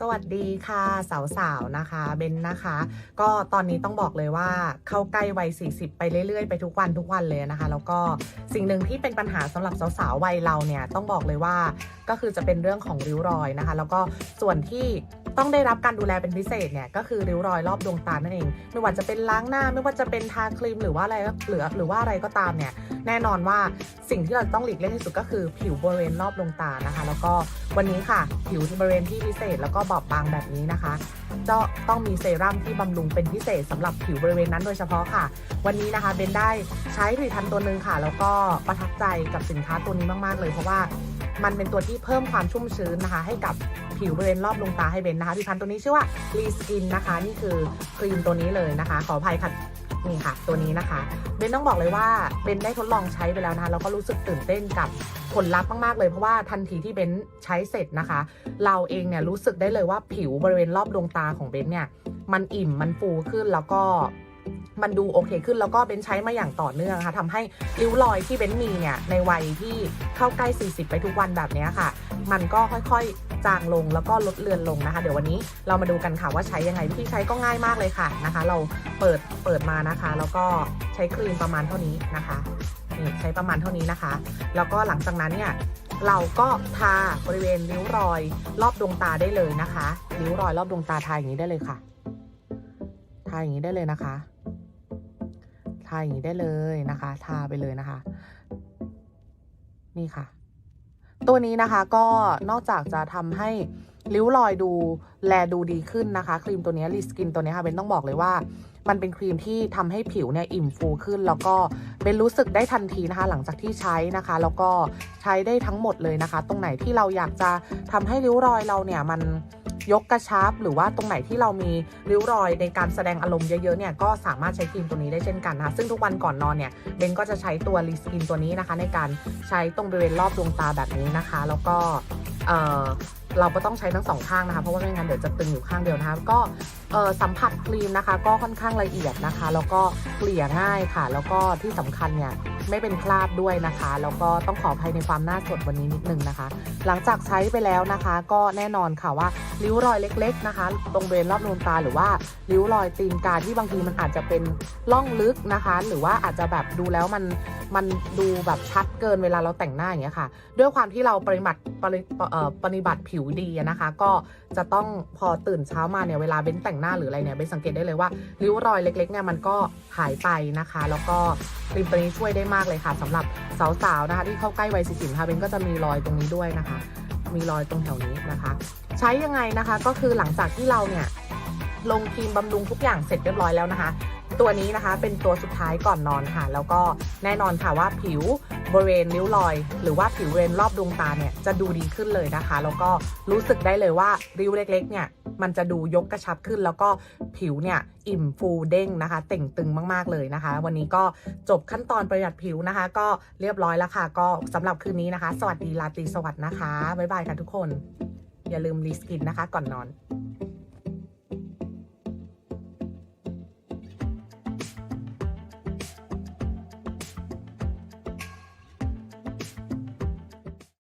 สวัสดีค่ะสาวๆนะคะเบนนะคะ ก็ตอนนี้ต้องบอกเลยว่าเข้าใกล้วัย 40 ไปเรื่อยๆ ไปทุกวันทุกวันเลยนะคะ แล้วก็สิ่งหนึ่งที่เป็นปัญหาสำหรับสาวๆวัยเราเนี่ยต้องบอกเลยว่าก็คือจะเป็นเรื่องของริ้วรอยนะคะ แล้วก็ส่วนที่ ต้องได้รับการดูแลเป็นพิเศษเนี่ยก็คือริ้วรอยรอบดวงตานั่นเอง ไม่ว่าจะเป็นล้างหน้า ไม่ว่าจะเป็นทาครีมหรือว่าอะไรก็หรือหรือว่าอะไรก็ตามเนี่ยแน่นอนว่าสิ่งที่เราต้องหลีกเลี่ยงที่สุดก็คือผิวบริเวณรอบดวงตานะคะ แล้วก็วันนี้ค่ะ ผิวบริเวณที่พิเศษแล้วก็บอบบางแบบนี้นะคะจะต้องมีเซรั่มที่บำรุงเป็นพิเศษสำหรับผิวบริเวณนั้นโดยเฉพาะค่ะ วันนี้นะคะเบนได้ใช้ผลิตภัณฑ์ตัวหนึ่งค่ะ แล้วก็ประทับใจกับสินค้าตัวนี้มาก ๆ เลยเพราะว่ามันเป็นตัวที่เพิ่มความชุ่มชื้นนะคะ ให้กับผิวบริเวณรอบดวงตาให้เบนนะคะผลิตภัณฑ์ตัวนี้ชื่อว่า r e Skin นะคะ นี่คือครีมตัวนี้เลยนะคะ ขออภัยค่ะนี่ค่ะ ตัวนี้นะคะเบนต้องบอกเลยว่าเบนได้ทดลองใช้ไปแล้วนะคะแล้วก็รู้สึกตื่นเต้นกับผลลัพธ์มาก ๆ เลยเพราะว่าทันทีที่เบนใช้เสร็จนะคะ เราเองเนี่ยรู้สึกได้เลยว่าผิวบริเวณรอบดวงตาของเบนเนี่ย มันอิ่มมันฟูขึ้นแล้วก็มันดูโอเคขึ้นแล้วก็เบนใช้มาอย่างต่อเนื่องค่ะทำให้ริ้วรอยที่เบนมีเนี่ยในวัยที่เข้าใกล้ 40 ไปทุกวันแบบนี้ค่ะ มันก็ค่อยๆ จางลงแล้วก็ลดเลือนลงนะคะ เดี๋ยววันนี้เรามาดูกันค่ะว่าใช้ยังไงวิธีใช้ก็ง่ายมากเลยค่ะนะคะ เราเปิดเปิดมานะคะ แล้วก็ใช้ครีมประมาณเท่านี้นะคะนี่ใช้ประมาณเท่านี้นะคะ แล้วก็หลังจากนั้นเนี่ยเราก็ทาบริเวณริ้วรอยรอบดวงตาได้เลยนะคะริ้วรอยรอบดวงตาทาอย่างนี้ได้เลยค่ะ ทาอย่างนี้ได้เลยนะคะ ทาอย่างนี้ได้เลยนะคะ ทาไปเลยนะคะ นี่ค่ะ ตัวนี้นะคะก็นอกจากจะทำให้ริ้วรอยดูแลดูดีขึ้นนะคะ ครีมตัวนี้รีสกินตัวนี้ค่ะเบนต้องบอกเลยว่า มันเป็นครีมที่ทำให้ผิวเนี่ยอิ่มฟูขึ้น แล้วก็เบนรู้สึกได้ทันทีนะคะ หลังจากที่ใช้นะคะ แล้วก็ใช้ได้ทั้งหมดเลยนะคะ ตรงไหนที่เราอยากจะทำให้ริ้วรอยเราเนี่ยมัน ยกกระชับ หรือว่าตรงไหนที่เรามีริ้วรอยในการแสดงอารมณ์เยอะๆเนี่ยก็สามารถใช้ครีมตัวนี้ได้เช่นกันนะคะซึ่งทุกวันก่อนนอนเนี่ยเบนก็จะใช้ตัวรีสกินตัวนี้นะคะ ในการใช้ตรงบริเวณรอบดวงตาแบบนี้นะคะ แล้วก็เออเราก็ต้องใช้ทั้งสองข้างนะคะ เพราะว่าไม่งั้นเดี๋ยวจะตึงอยู่ข้างเดียวนะคะ ก็สัมผัสครีมนะคะ ก็ค่อนข้างละเอียดนะคะ แล้วก็เกลี่ยง่ายค่ะ แล้วก็ที่สำคัญเนี่ย ไม่เป็นคราบด้วยนะคะ แล้วก็ต้องขออภัยในความหน้าสดวันนี้นิดนึงนะคะ หลังจากใช้ไปแล้วนะคะ ก็แน่นอนค่ะว่าริ้วรอยเล็ก ๆนะคะ ตรงบริเวณรอบดวงตาหรือว่าริ้วรอยตีนกาที่บางทีมันอาจจะเป็นล่องลึกนะคะ หรือว่าอาจจะแบบดูแล้วมันมันดูแบบชัดเกินเวลาเราแต่งหน้าอย่างเงี้ยค่ะ ด้วยความที่เราปริบัติปริเอ่อปฏิบัติผิวดีนะคะ ก็จะต้องพอตื่นเช้ามาเนี่ยเวลาเบ้นแต่งหน้าหรืออะไรเนี่ยเบ้นสังเกตได้เลยว่าริ้วรอยเล็กๆเนี่ยมันก็หายไปนะคะ แล้วก็ครีมตัวนี้ช่วยได้มากเลยค่ะสำหรับสาวๆนะคะ ที่เข้าใกล้วัย40ค่ะเบ้นก็จะมีรอยตรงนี้ด้วยนะคะ มีรอยตรงแถวนี้นะคะ ใช้ยังไงนะคะก็คือหลังจากที่เราเนี่ยลงครีมบำรุงทุกอย่างเสร็จเรียบร้อยแล้วนะคะ ตัวนี้นะคะเป็นตัวสุดท้ายก่อนนอนค่ะ แล้วก็แน่นอนค่ะว่าผิวบริเวณริ้วรอย หรือว่าผิวบริเวณรอบดวงตาเนี่ยจะดูดีขึ้นเลยนะคะ แล้วก็รู้สึกได้เลยว่าริ้วเล็กๆเนี่ยมันจะดูยกกระชับขึ้น แล้วก็ผิวเนี่ยอิ่มฟูเด้งนะคะ เต่งตึงมากๆเลยนะคะ วันนี้ก็จบขั้นตอนประหยัดผิวนะคะ ก็เรียบร้อยแล้วค่ะ ก็สำหรับคืนนี้นะคะ สวัสดีราตรีสวัสดิ์นะคะบ๊ายบายค่ะทุกคน อย่าลืมรีสกินนะคะ ก่อนนอน